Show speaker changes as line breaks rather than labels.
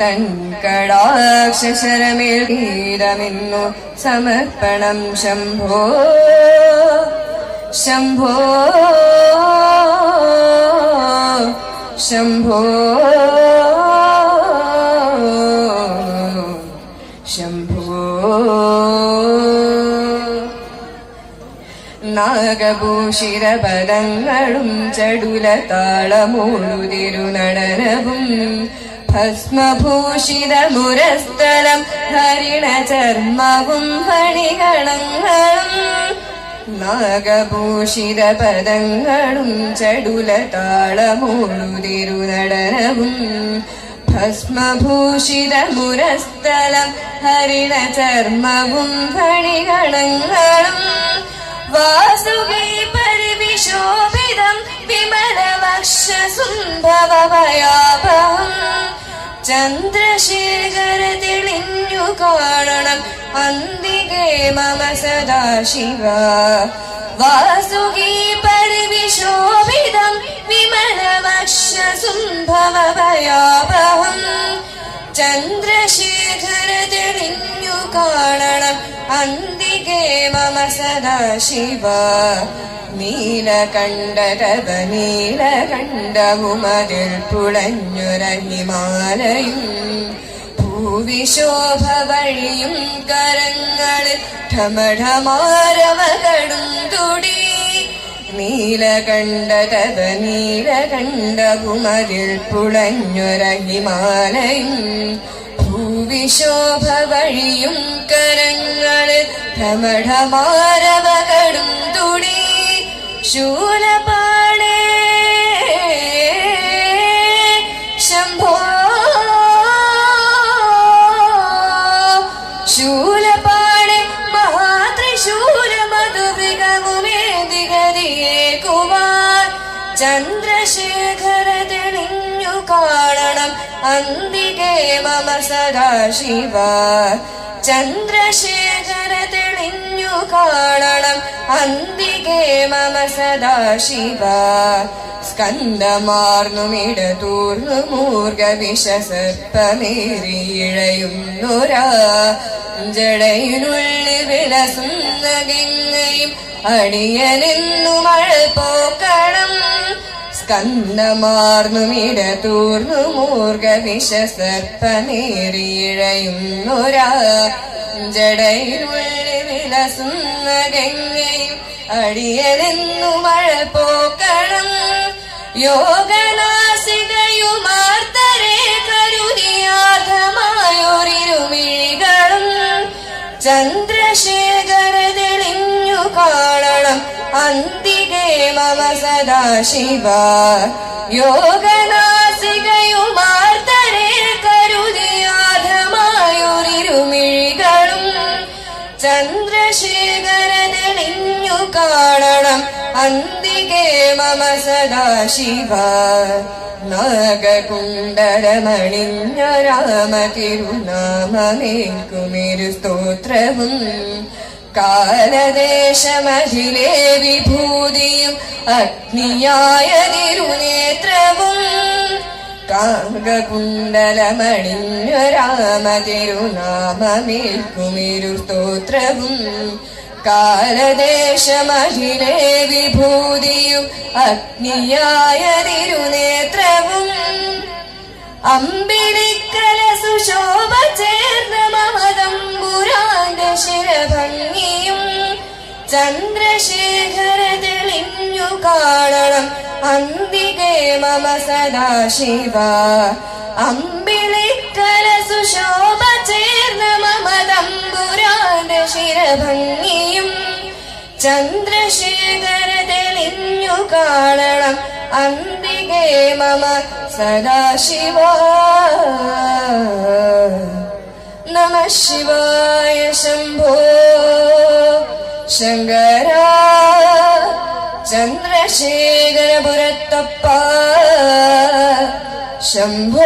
തൻകടാക്ഷരമേൽ ഗീതമിന്നു സമർപ്പണം ശംഭോ ശംഭോ ശംഭോ ശംഭോ. നാഗഭൂഷിരപദങ്ങളും ചടുല ഭസ്മഭൂഷിതമുരസ്ഥലം ഹരിണ ചർമ്മവും ഫണികളങ്ങളും നാഗഭൂഷിതപദങ്ങളും ചടുല താളമൂഴുതിരുനടനവും ഭസ്മഭൂഷിതമുരസ്ഥലം ഹരിണ ചർമ്മവും ഫണികളങ്ങളും വിമലവക്ഷസുംഭവഭയാപഹം ചന്ദ്രശേഖര തെളിഞ്ഞു കാണണം അന്തികേ മമ സദാശിവ. വാസുകീ പരിവിശോഭിതം വിമലവക്ഷസുംഭവഭയാപഹം ചന്ദ്രശേഖര തെളിഞ്ഞു കാണണം. അന്തികേ മമ സദാശിവ. നീലകണ്ഠരവ നീലകണ്ഠവുമതിൽ പുളഞ്ഞുര ഹിമാലയും ഭൂവിശോഭ വഴിയും കരങ്ങളിൽ ഠമഠമാരവകടും തുടി നീലകണ്ഠതവ നീലകണ്ഠകുമരിൽ പുളഞ്ഞുര ഹിമാലയും ഭൂവിശോഭ വഴിയും കരങ്ങളിൽ ഭ്രമഠമാരവകടും തുടി. ശൂലപാടേ ചന്ദ്രശേഖര തെളിഞ്ഞു കാണണം. അന്തികേ മമ സദാശിവ. ചന്ദ്രശേഖര കാണണം. അന്തികേ മമ സദാശിവ. സ്കന്ധമാർന്നുമിടതൂർന്നു മൂർഗ വിഷസർപ്പമേറിയിഴയുന്നൊരാ ജടയിനുള്ളിൽ വിളസുന്ന ഗംഗയും അടിയനെന്നു മഴ പോക്കണം സ്കന്ധമാർന്നുമിടതൂർന്നു മൂർഗ വിഷസർപ്പമേറിയിഴയുന്നൊരാ ജടയിനുള്ളിൽ വിളസുന്ന ഗംഗയും മഴ പോക്കണം യോഗനാസികയുമാർത്തരെ കരുതിയാർദ്ധമായൊരിരുമിഴികളും ചന്ദ്രശേഖര തെളിഞ്ഞു കാണണം അന്തികേ മമ സദാശിവ. യോഗനാസികയുമാർത്തരെ ചന്ദ്രശേഖര തെളിഞ്ഞു കാണണം. അന്തികേ മമ സദാശിവ. നാഗകുണ്ടരമണിഞ്ഞ രാമ തിരുനാമമേൽക്കുമിരു സ്തോത്രവും. കാലദേശമഹിലേ വിഭൂതിയും അഗ്നിയായ തിരുനേത്രവും. കാകകുണ്ടലമണിഞ്ഞ രാമ തിരുനാമമേൽക്കുമിരു സ്തോത്രവും കാലദേശമഹിലെ വിഭൂതിയും അഗ്നിയായ തിരുനേത്രവും അമ്പിളിക്കല സുശോഭ ചേർന്ന മമതമ്പുരാന്റെ ശിരഭംഗിയും ചന്ദ്രശേഖര തെളിഞ്ഞു കാണണം അന്തികേ മമ സദാശിവ. അമ്പിളിക്കല സുശോഭ ചേർന്ന മമതമ്പുരാന്റെ ശിരഭംഗിയും ചന്ദ്രശേഖര തെളിഞ്ഞു കാണണം. അന്തികേ മമ സദാശിവ. നമ ശിവായ ശംഭോ. ശങ്കര ചന്ദ്രശേഖര പുരത്തപ്പ ശംഭോ